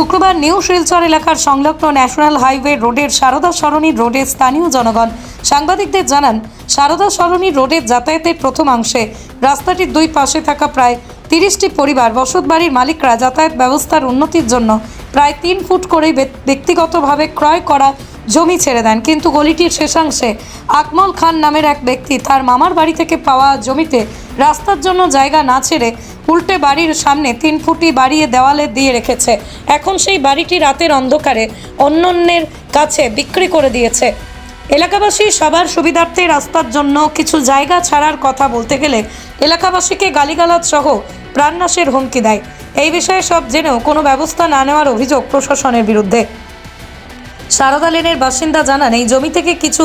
শুক্রবার নিউ শিলচর এলাকার সংলগ্ন ন্যাশনাল হাইওয়ে রোডের সারদা সরণী রোডে স্থানীয় জনগণ সাংবাদিকদের জানান, সারদা সরণী রোডের যাতায়াতের প্রথমাংশে রাস্তাটির দুই পাশে থাকা প্রায় তিরিশটি পরিবার বসতবাড়ির মালিকরা যাতায়াত ব্যবস্থার উন্নতির জন্য প্রায় তিন ফুট করে ব্যক্তিগতভাবে ক্রয় করা জমি ছেড়ে দেন। কিন্তু গলিটির শেষাংশে আকমল খান নামের এক ব্যক্তি তার মামার বাড়ি থেকে পাওয়া জমিতে রাস্তার জন্য জায়গা না ছেড়ে উল্টে বাড়ির সামনে তিন ফুটি বাড়িয়ে দেওয়ালে দিয়ে রেখেছে। এখন সেই বাড়িটি রাতের অন্ধকারে অন্যন্যের কাছে বিক্রি করে দিয়েছে। এলাকাবাসী সবার সুবিধার্থে রাস্তার জন্য কিছু জায়গা ছাড়ার কথা বলতে গেলে এলাকাবাসীকে গালিগালাজ সহ প্রাণনাশের হুমকি দেয়। এই বিষয়ে সব জেনেও কোনো ব্যবস্থা না নেওয়ার অভিযোগ প্রশাসনের বিরুদ্ধে। সারদা লেনের বাসিন্দা জানান, এই জমি থেকে কিছু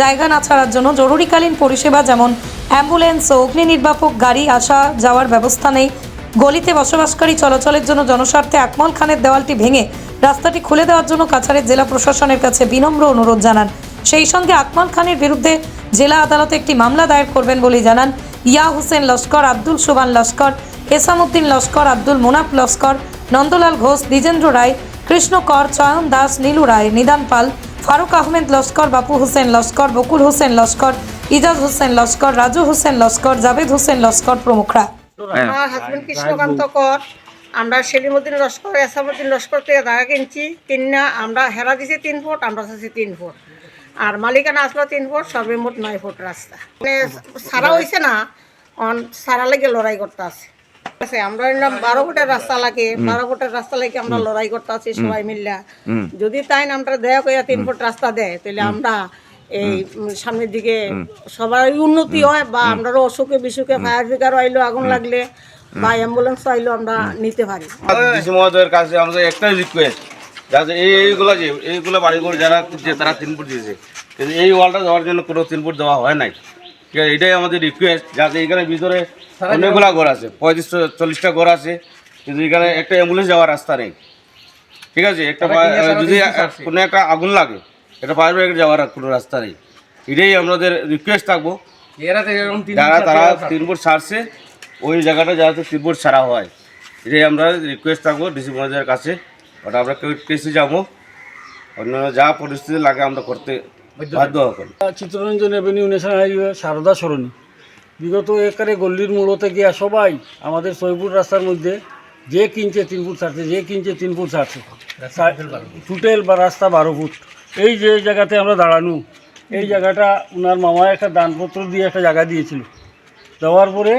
জায়গা না ছাড়ার জন্য জরুরিকালীন পরিষেবা যেমন অ্যাম্বুলেন্স ও অগ্নি নির্বাপক গাড়ি আসা যাওয়ার ব্যবস্থা নেই। গলিতে বসবাসকারী চলাচলের জন্য জনস্বার্থে আকমল খানের দেওয়ালটি ভেঙে রাস্তাটি খুলে দেওয়ার জন্য কাছাড়ের জেলা প্রশাসনের কাছে বিনম্র অনুরোধ জানান। সেই সঙ্গে আকমল খানের বিরুদ্ধে জেলা আদালতে একটি মামলা দায়ের করবেন বলে জানান ইয়া হোসেন লস্কর, আব্দুল সুবান লস্কর, এসামুদ্দিন লস্কর, আব্দুল মোনাফ লস্কর, নন্দলাল ঘোষ, দ্বিজেন্দ্র রায়, কৃষ্ণ কর, চয়ন দাস, নীলু রায়, নিদান পাল, ফারুক আহমেদ লস্কর, বাপু হোসেন লস্কর, বকুল হোসেন লস্কর ইজাজ হোসেন লস্কর রাজু হোসেন লস্কর জাভেদ হোসেন লস্কর প্রমুখরা। আমার হাজবেন্ড কৃষ্ণকান্ত কর আমরা সেলিমুদ্দিন লস্কর এসামুদ্দিন লস্কর থেকে জায়গা কিনছি। কিনা আমরা হেরা দিছি তিন ফুট আমরা চাচ্ছি তিন ফুট আর মালিকানা আসলো তিন ফুট সর্বমোট নয় ফুট রাস্তা। মানে সারা হয়েছে না অন সারা লেগে লড়াই করতে আছে। আছে আমরা এরকম বারো ফুটের রাস্তা লাগে বারো ফুটের রাস্তা লাগে আমরা লড়াই করতে আছি সবাই মিল্লা। যদি তাই না আমরা দেয়া কইয়া তিন ফুট রাস্তা দেয় তাহলে আমরা এই সামনের দিকে সবাই উন্নতি হয় বা আমরা অসুখে বিসুখে ফায়ার ব্রিগার আইলো আগুন লাগলে বা অ্যাম্বুলেন্স আইলো আমরা নিতে পারি। ডিসি মহোদয়ের কাছে আমাদের একটাই রিকোয়েস্ট যাতে এই এইগুলো যে এইগুলো বাড়িঘর যারা করছে তারা তিন ফুট দিয়েছে। কিন্তু এই ওয়ালটা দেওয়ার জন্য কোনো তিন ফুট দেওয়া হয় নাই। ঠিক আছে এটাই আমাদের রিকোয়েস্ট যাতে এখানে ভিতরে অনেকগুলো ঘর আছে পঁয়ত্রিশ চল্লিশটা ঘর আছে কিন্তু এখানে একটা অ্যাম্বুলেন্স যাওয়ার রাস্তা নেই। ঠিক আছে একটা যদি কোনো একটা আগুন লাগে এটা ফায়ার ব্রিগেড যাওয়ার কোনো রাস্তা নেই। এটাই আমাদের রিকোয়েস্ট থাকব। যারা তারা তিন ফুট ছাড়ছে ওই জায়গাটা যাতে তিন ফুট ছাড়া হয় এটাই আমরা রিকোয়েস্ট থাকব ডিসি মহাজের কাছে। ওটা আমরা কেউ কেসে যাব। অন্য যা পরিস্থিতি লাগে আমরা করতে বাধ্য হবেন Chittaranjan avenue national highway Sarada Sarani. বিগত একারে গল্লির মূলতে গিয়া সবাই আমাদের ছয়ফুট রাস্তার মধ্যে যে কিনছে তিন ফুট ছাড়ছে যে কিনছে তিন ফুট ছাড়ছে। টুটেল বা রাস্তা বারো ফুট। এই যে জায়গাতে আমরা দাঁড়ানো এই জায়গাটা ওনার মামা একটা দানপত্র দিয়ে একটা জায়গা দিয়েছিল। দেওয়ার পরে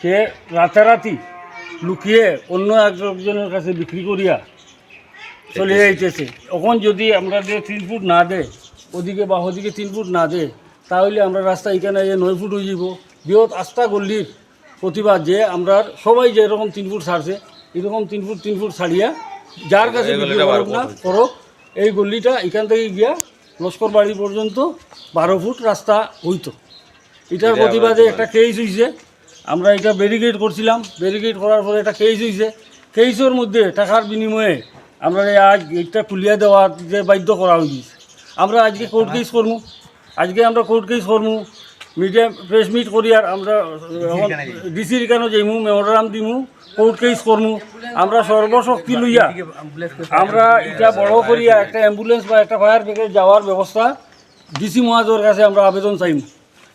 সে রাতারাতি লুকিয়ে অন্য একজনের কাছে বিক্রি করিয়া চলে যাইতেছে। এখন যদি আমরা যে তিন ফুট না দে ওদিকে বা ওদিকে তিন ফুট না দে তাহলে আমরা রাস্তা এখানে যে নয় ফুট হয়ে যাব বৃহৎ আস্থা গল্লির প্রতিবাদ যে আমরা সবাই যে এরকম তিন ফুট ছাড়ছে এরকম তিন ফুট তিন ফুট ছাড়িয়া যার কাছে বিক্রি করুক না করুক এই গল্লিটা এখান থেকে গিয়া লস্কর বাড়ি পর্যন্ত বারো ফুট রাস্তা হইতো। এটার প্রতিবাদে একটা কেস হয়েছে আমরা এটা ব্যারিকেড করছিলাম। ব্যারিকেড করার পরে একটা কেস হয়েছে কেসের মধ্যে টাকার বিনিময়ে আমরা এই আজ এটা খুলিয়া দেওয়ার যে বাধ্য করা হয়েছে আমরা আজকে কোর্ট কেস করব আজকে আমরা কোর্ট কেস করব মিডিয়া প্রেস মিট করি আর আমরা ডিসির কেন যাইমু মেমোরাম দিমু কোর্ট কেস করমু। আমরা সর্বশক্তি লইয়া আমরা এটা বড় করিয়া একটা অ্যাম্বুলেন্স বা একটা ফায়ার ব্রিগেড যাওয়ার ব্যবস্থা ডিসি মহাজয়ের কাছে আমরা আবেদন চাইম।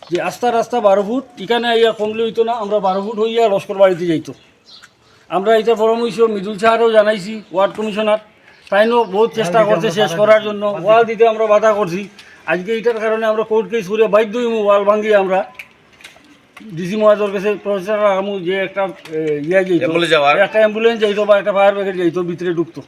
যে আস্তা রাস্তা বারো ফুট এখানে আইয়া কমলে হইতো না আমরা বারো ফুট হইয়া লস্কর বাড়িতে যাইতো। আমরা এটা পরামর্শ মৃদুল সাহারও জানাইছি ওয়ার্ড কমিশনার। তাইনও বহুত চেষ্টা করছে শেষ করার জন্য। ওয়াল দিতে আমরা বাধা করছি। আজকে এটার কারণে আমরা কোর্ট কেস করে বাধ্য হইমু ওয়াল ভাঙ্গি আমরা। ডিসি মহাজর কাছে প্রফেসর আমু যে একটা ইয়ে যাইতো। একটা অ্যাম্বুলেন্স যাইতো বা একটা ফায়ার ব্রিগেড যাইতো ভিতরে ঢুকতো।